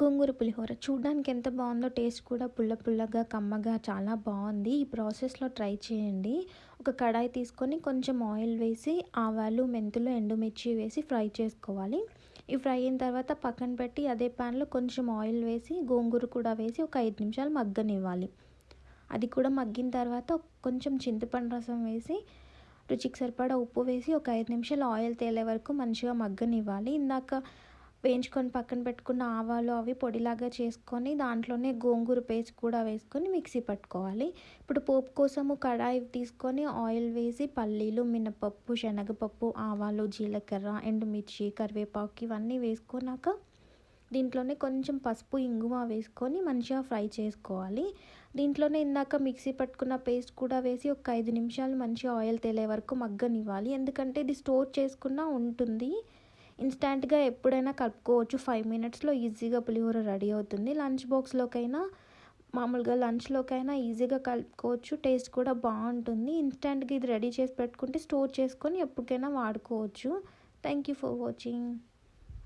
గోంగూర పులిహోర. చూడడానికి ఎంత బాగుందో టేస్ట్ కూడా పుల్ల పుల్లగా కమ్మగా చాలా బాగుంది. ఈ ప్రాసెస్లో ట్రై చేయండి. ఒక కడాయి తీసుకొని కొంచెం ఆయిల్ వేసి ఆవాలు మెంతులు ఎండుమిర్చి వేసి ఫ్రై చేసుకోవాలి. ఈ ఫ్రై అయిన తర్వాత పక్కన పెట్టి అదే ప్యాన్లో కొంచెం ఆయిల్ వేసి గోంగూర కూడా వేసి ఒక ఐదు నిమిషాలు మగ్గనివ్వాలి. అది కూడా మగ్గిన తర్వాత కొంచెం చింతపండు రసం వేసి రుచికి సరిపడా ఉప్పు వేసి ఒక ఐదు నిమిషాలు ఆయిల్ తేలే వరకు మంచిగా మగ్గనివ్వాలి. ఇందాక వేయించుకొని పక్కన పెట్టుకున్న ఆవాలు అవి పొడిలాగా చేసుకొని దాంట్లోనే గోంగూర పేస్ట్ కూడా వేసుకొని మిక్సీ పట్టుకోవాలి. ఇప్పుడు పోపు కోసము కడాయి తీసుకొని ఆయిల్ వేసి పల్లీలు మినపప్పు శనగపప్పు ఆవాలు జీలకర్ర ఎండుమిర్చి కరివేపాకు ఇవన్నీ వేసుకున్నాక దీంట్లోనే కొంచెం పసుపు ఇంగువ వేసుకొని మంచిగా ఫ్రై చేసుకోవాలి. దీంట్లోనే ఇందాక మిక్సీ పట్టుకున్న పేస్ట్ కూడా వేసి ఒక ఐదు నిమిషాలు మంచిగా ఆయిల్ తేలే వరకు మగ్గనివ్వాలి. ఎందుకంటే ఇది స్టోర్ చేసుకున్న ఉంటుంది. ఇన్స్టాంట్గా ఎప్పుడైనా కలుపుకోవచ్చు. ఫైవ్ మినిట్స్లో ఈజీగా పులిహోర రెడీ అవుతుంది. లంచ్ బాక్స్లోకైనా మామూలుగా లంచ్లోకైనా ఈజీగా కలుపుకోవచ్చు. టేస్ట్ కూడా బాగుంటుంది. ఇన్స్టాంట్గా ఇది రెడీ చేసి పెట్టుకుంటే స్టోర్ చేసుకొని ఎప్పటికైనా వాడుకోవచ్చు. Thank you for watching.